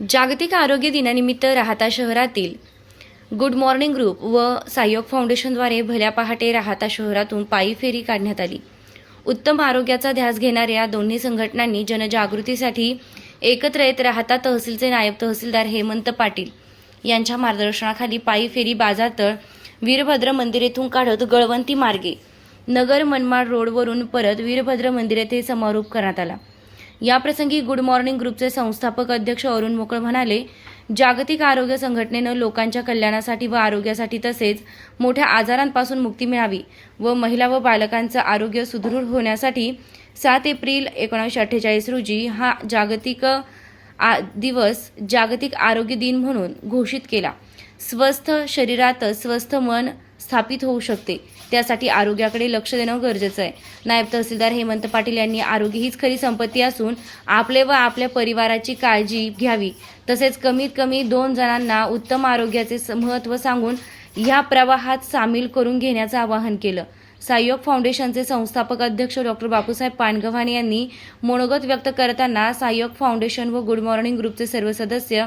जागतिक आरोग्य दिनानिमित्त राहता शहरातील गुड मॉर्निंग ग्रुप व सायोग फाउंडेशनद्वारे भल्या पहाटे राहता शहरातून पायी फेरी काढण्यात आली. उत्तम आरोग्याचा ध्यास घेणाऱ्या दोन्ही संघटनांनी जनजागृतीसाठी एकत्र येत राहता तहसीलचे नायब तहसीलदार हेमंत पाटील यांच्या मार्गदर्शनाखाली पायी फेरी बाजारतळ वीरभद्र मंदिर येथून काढत गळवंती मार्गे नगर मनमाड रोडवरून परत वीरभद्र मंदिर येथे समारोप करण्यात आला. याप्रसंगी गुड मॉर्निंग ग्रुपचे संस्थापक अध्यक्ष अरुण मोकळ म्हणाले जागतिक आरोग्य संघटनेनं लोकांच्या कल्याणासाठी व आरोग्यासाठी तसेच मोठ्या आजारांपासून मुक्ती मिळावी व महिला व बालकांचं आरोग्य सुदृढ होण्यासाठी सात एप्रिल एकोणीसशे अठ्ठेचाळीस रोजी हा जागतिक आ दिवस जागतिक आरोग्य दिन म्हणून घोषित केला. स्वस्थ शरीरातच स्वस्थ मन स्थापित होऊ शकते. त्यासाठी आरोग्याकडे लक्ष देणं गरजेचं आहे. नायब तहसीलदार हेमंत पाटील यांनी आरोग्य हीच खरी संपत्ती असून आपले व आपल्या परिवाराची काळजी घ्यावी. तसेच कमीत कमी दोन जणांना उत्तम आरोग्याचे स- महत्त्व सांगून ह्या प्रवाहात सामील करून घेण्याचं आवाहन केलं. सायोग फाउंडेशनचे संस्थापक अध्यक्ष डॉक्टर बापूसाहेब पानगव्हाणे यांनी मनोगत व्यक्त करताना सायोग फाउंडेशन व गुड मॉर्निंग ग्रुपचे सर्व सदस्य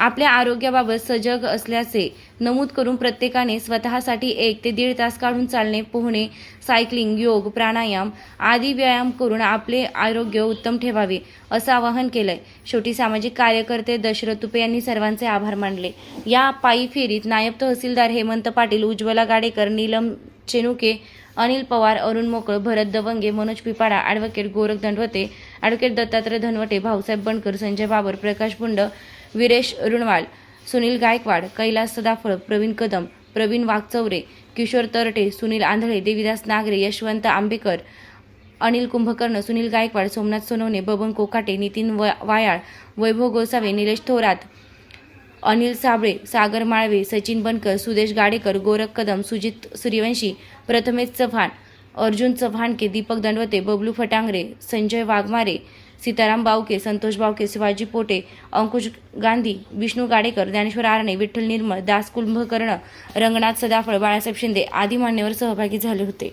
आपल्या आरोग्याबाबत सजग असल्याचे नमूद करून प्रत्येकाने स्वतःसाठी एक ते दीड तास काढून चालणे पोहणे सायकलिंग योग प्राणायाम आदी व्यायाम करून आपले आरोग्य उत्तम ठेवावे असं आवाहन केलंय. शेवटी सामाजिक कार्यकर्ते दशरथ तुपे यांनी सर्वांचे आभार मानले. या पायी फेरीत नायब तहसीलदार हेमंत पाटील उज्ज्वला गाडेकर नीलम चेनुके अनिल पवार अरुण मोकळ भरत दवंगे मनोज पिपाडा ॲडव्होकेट गोरख दंडवते ॲडव्होकेट दत्तात्रय धनवटे भाऊसाहेब बनकर संजय बाबर प्रकाश बुंड विरेश रुणवाल सुनील गायकवाड कैलास सदाफळ प्रवीण कदम प्रवीण वाघचौरे किशोर तरटे सुनील आंधळे देविदास नागरे यशवंत आंबेकर अनिल कुंभकर्ण सुनील गायकवाड सोमनाथ सोनवणे बबन कोकाटे नितीन वायाळ वैभव गोसावे निलेश थोरात अनिल साबळे सागर माळवे सचिन बनकर सुदेश गाडेकर गोरख कदम सुजित सूर्यवंशी प्रथमेश चव्हाण अर्जुन चव्हाणके दीपक दंडवते बबलू फटांगरे संजय वाघमारे सीताराम बावके संतोष बावके शिवाजी पोटे अंकुश गांधी विष्णू गाडेकर ज्ञानेश्वर आरणे विठ्ठल निर्मळ दास कुंभकर्ण रंगनाथ सदाफळ बाळासाहेब शिंदे आदी मान्यवर सहभागी झाले होते.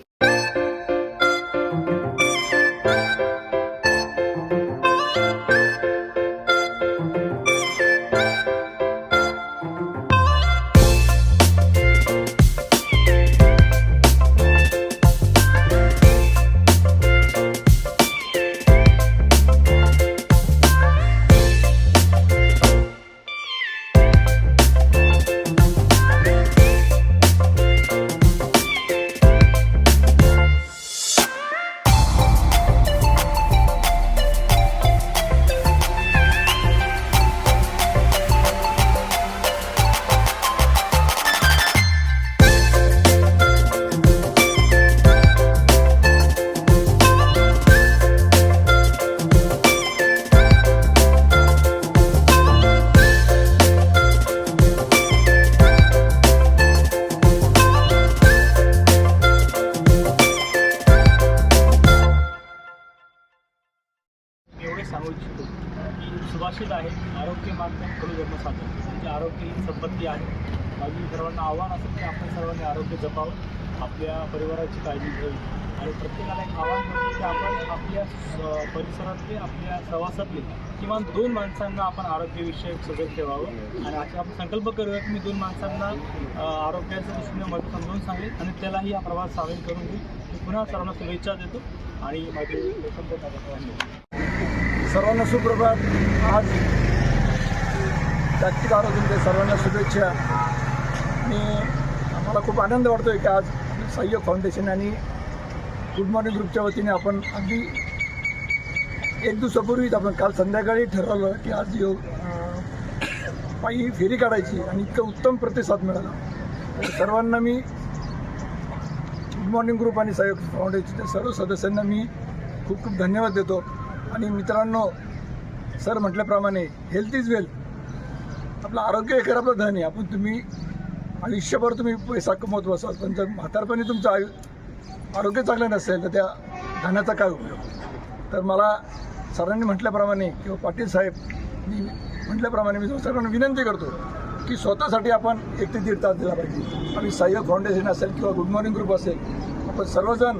आरोग्य मात्र साधन. म्हणजे आरोग्य ही संपत्ती आहे. माझी सर्वांना आव्हान असेल की आपण सर्वांनी आरोग्य जपावं. आपल्या परिवाराची काळजी घ्यावी. आणि प्रत्येकाला एक आव्हान म्हणजे की आपण आपल्या स- परिसरातले आपल्या प्रवासातले किमान दोन माणसांना आपण आरोग्यविषयक सजग ठेवावं. आणि असे आपण संकल्प करूया की मी दोन माणसांना अ, आरोग्याच्या दृष्टीने मत समजून सांगेल आणि त्यालाही हा प्रवास सामील करून घेईल मी पुन्हा सर्वांना शुभेच्छा देतो आणि माझे सर्वांना सुप्रभात. आज जागतिक आरोग्य दिन सर्वांना शुभेच्छा. आणि आम्हाला खूप आनंद वाटतो आहे की आज सहयोग फाउंडेशन आणि गुड मॉर्निंग ग्रुपच्या वतीने आपण अगदी एक दिवसापूर्वीच आपण काल संध्याकाळी ठरवलं की आज योग पायी फेरी काढायची आणि इतकं उत्तम प्रतिसाद मिळाला. तर सर्वांना मी गुड मॉर्निंग ग्रुप आणि सहयोग फाउंडेशनच्या सर्व सदस्यांना मी खूप खूप धन्यवाद देतो. आणि मित्रांनो सर म्हटल्याप्रमाणे हेल्थ इज वेल्थ आपलं आरोग्य हे खरं आपलं धन आहे. आपण तुम्ही आयुष्यभर तुम्ही पैसा कमवत बसाल पण जर म्हातारपणी तुमचं आयु आरोग्य चांगलं नसेल तर त्या धनाचा काय उपयोग? तर मला सरांनी म्हटल्याप्रमाणे किंवा पाटील साहेब मी म्हटल्याप्रमाणे मी सर्वांना विनंती करतो की स्वतःसाठी आपण एक ते दीड तास दिला पाहिजे. आणि सहयोग फाउंडेशन असेल किंवा गुड मॉर्निंग ग्रुप असेल आपण सर्वजण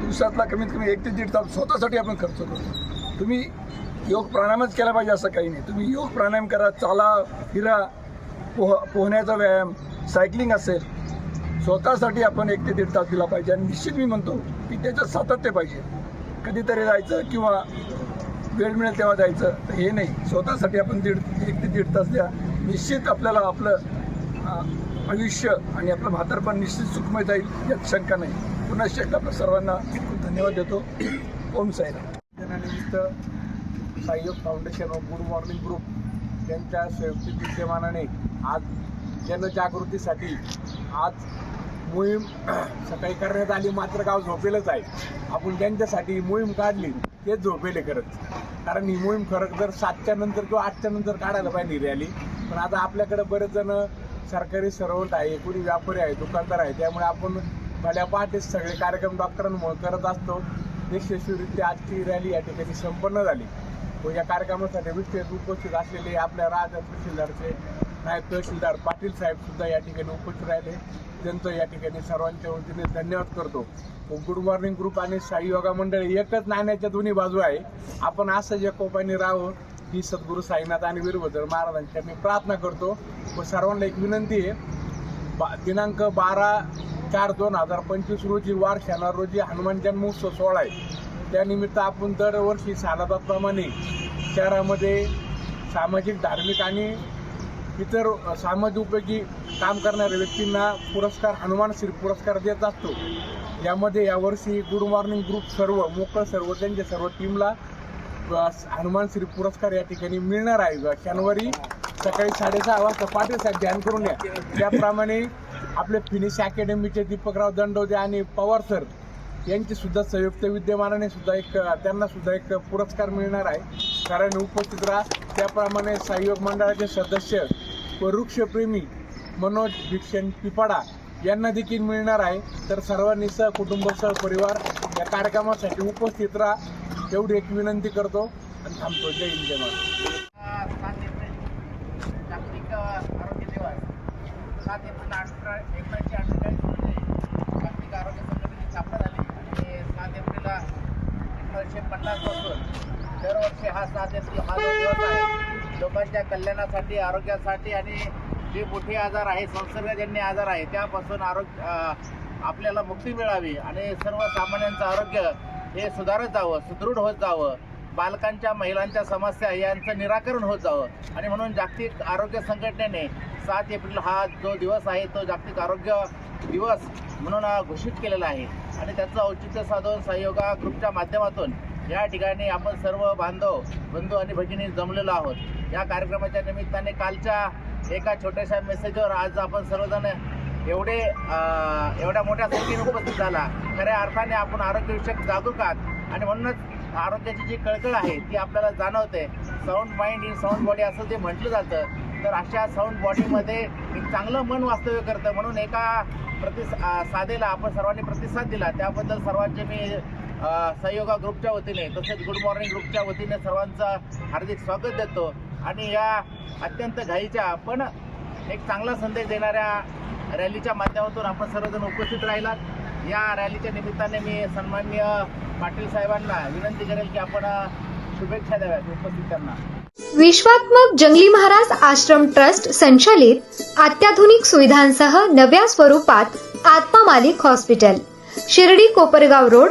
दिवसातला कमीत कमी एक ते दीड तास स्वतःसाठी आपण खर्च करतो. तुम्ही योग प्राणायामच केला पाहिजे असं काही नाही. तुम्ही योग प्राणायाम करा चाला फिरा पोह पोहण्याचा व्यायाम सायकलिंग असेल स्वतःसाठी आपण एक ते दीड तास दिला पाहिजे. आणि निश्चित मी म्हणतो की त्याच्यात सातत्य पाहिजे. कधीतरी जायचं किंवा वेळ मिळेल तेव्हा जायचं तर हे नाही. स्वतःसाठी आपण दीड एक ते दीड तास द्या. निश्चित आपल्याला आपलं आयुष्य आणि आपलं म्हातारपण निश्चित सुखमय जाईल यात शंका नाही. पुन्हा एकदा आपल्या सर्वांना खूप धन्यवाद देतो. ओम साईराम. दिनानिमित्त सहयोग फाउंडेशन व गुड मॉर्निंग ग्रुप यांच्या संयुक्त विद्यमानाने आज जनजागृतीसाठी आज मोहीम सकाळी करण्यात आली मात्र गाव झोपेलच आहे. आपण ज्यांच्यासाठी ही मोहीम काढली तेच झोपेले खरंच. कारण ही मोहीम खरं जर सातच्या नंतर किंवा आठच्या नंतर काढायला पाहिजे रॅली पण आता आपल्याकडे बरेच जण सरकारी सर्वंट आहे कोणी व्यापारी आहे दुकानदार आहे त्यामुळे आपण भल्या पहाटेच सगळे कार्यक्रम डॉक्टरांमुळे करत असतो. यशस्वीरित्या आजची रॅली या ठिकाणी संपन्न झाली. व या कार्यक्रमासाठी विशेष उपस्थित असलेले आपल्या राजा तहसीलदारचे नायब तहसीलदार पाटील साहेब सुद्धा या ठिकाणी उपस्थित राहिले. त्यांचं या ठिकाणी सर्वांच्या वतीने धन्यवाद करतो. गुड मॉर्निंग ग्रुप आणि साई योगा मंडळी एकच नाण्याच्या दोन्ही बाजू आहे. आपण असंच कोपाने राहावं ही सद्गुरू साईनाथ आणि वीरभद्र महाराजांच्या मी प्रार्थना करतो. व सर्वांना एक विनंती आहे बा दिनांक बारा चार दोन हजार पंचवीस रोजी वार शनिवार रोजी हनुमान जन्मोत्सव सोहळा आहे. त्यानिमित्त आपण दरवर्षी सालाबादप्रमाणे शहरामध्ये सामाजिक धार्मिक आणि इतर सामाजिक उपयोगी काम करणाऱ्या व्यक्तींना पुरस्कार हनुमान श्री पुरस्कार देत असतो. यामध्ये यावर्षी गुड मॉर्निंग ग्रुप सर्व मोकळ सर्व त्यांच्या सर्व टीमला हनुमान श्री पुरस्कार या ठिकाणी मिळणार आहे. शनिवारी सकाळी साडेसहा वाजता पाटील साहेब ध्यान करून या. त्याप्रमाणे आपले फिनिश अकॅडमीचे दीपकराव दंडोदे आणि पवार सर यांची सुद्धा संयुक्त विद्यमानाने सुद्धा एक त्यांना सुद्धा एक पुरस्कार मिळणार आहे. कारण उपस्थित राहा त्याप्रमाणे सहयोग मंडळाचे सदस्य व वृक्षप्रेमी मनोज भिक्षण पिपाडा यांना देखील मिळणार आहे. तर सर्वांनी सह कुटुंब सह परिवार या कार्यक्रमासाठी उपस्थित राहा एवढी एक विनंती करतो आणि थांबतो. जय हिंद जय महाराज जागतिक आरोग्य दिवस. सात एप्रिल अठरा एकोणीसशे अठ्ठेचाळीस रोजी जागतिक आरोग्य संघटनेची स्थापना झाली आणि सात एप्रिलला घटनांपासून दरवर्षी हा सात एप्रिल हा दिवस आहे लोकांच्या कल्याणासाठी आरोग्यासाठी आणि जे मोठे आजार आहे संसर्गजन्य आजार आहे त्यापासून आरोग्य आपल्याला मुक्ती मिळावी आणि सर्वसामान्यांचं आरोग्य हे सुधारत जावं सुदृढ होत जावं. बालकांच्या महिलांच्या समस्या यांचं निराकरण होत जावं. आणि म्हणून जागतिक आरोग्य संघटनेने सात एप्रिल हा जो दिवस आहे तो जागतिक आरोग्य दिवस म्हणून घोषित केलेला आहे. आणि त्याचं औचित्य साधून सहयोगा ग्रुपच्या माध्यमातून या ठिकाणी आपण सर्व बांधव बंधू आणि भगिनी जमलेलो आहोत. या कार्यक्रमाच्या निमित्ताने कालच्या एका छोट्याशा मेसेजवर आज आपण सर्वजण एवढे एवढ्या मोठ्या संख्येने उपस्थित झाला. खऱ्या अर्थाने आपण आरोग्यविषयक जागरूक आहात आणि म्हणूनच आरोग्याची जी कळकळ आहे ती आपल्याला जाणवते. Sound mind in sound body असं जे म्हटलं जातं तर अशा साऊंड बॉडीमध्ये एक चांगलं मन वास्तव्य करतं म्हणून एका प्रतिस साधेला आपण सर्वांनी प्रतिसाद दिला. त्याबद्दल सर्वांचे मी सहयोगा ग्रुपच्या वतीने तसेच गुड मॉर्निंग ग्रुपच्या वतीने सर्वांचं हार्दिक स्वागत देतो. आणि या अत्यंत घाईच्या पण एक चांगला संदेश देणाऱ्या रॅलीच्या माध्यमातून आपण सर्वजण उपस्थित राहिलात. या रॅलीच्या निमित्ताने मी सन्मान्य पाटील साहेबांना विनंती करेल की आपण शुभेच्छा द्याव्यात उपस्थितांना विश्वात्मक जंगली महाराज आश्रम ट्रस्ट संचालित अत्याधुनिक सुविधांसह नव्या स्वरूपात आत्मा मालिक हॉस्पिटल शिर्डी कोपरगाव रोड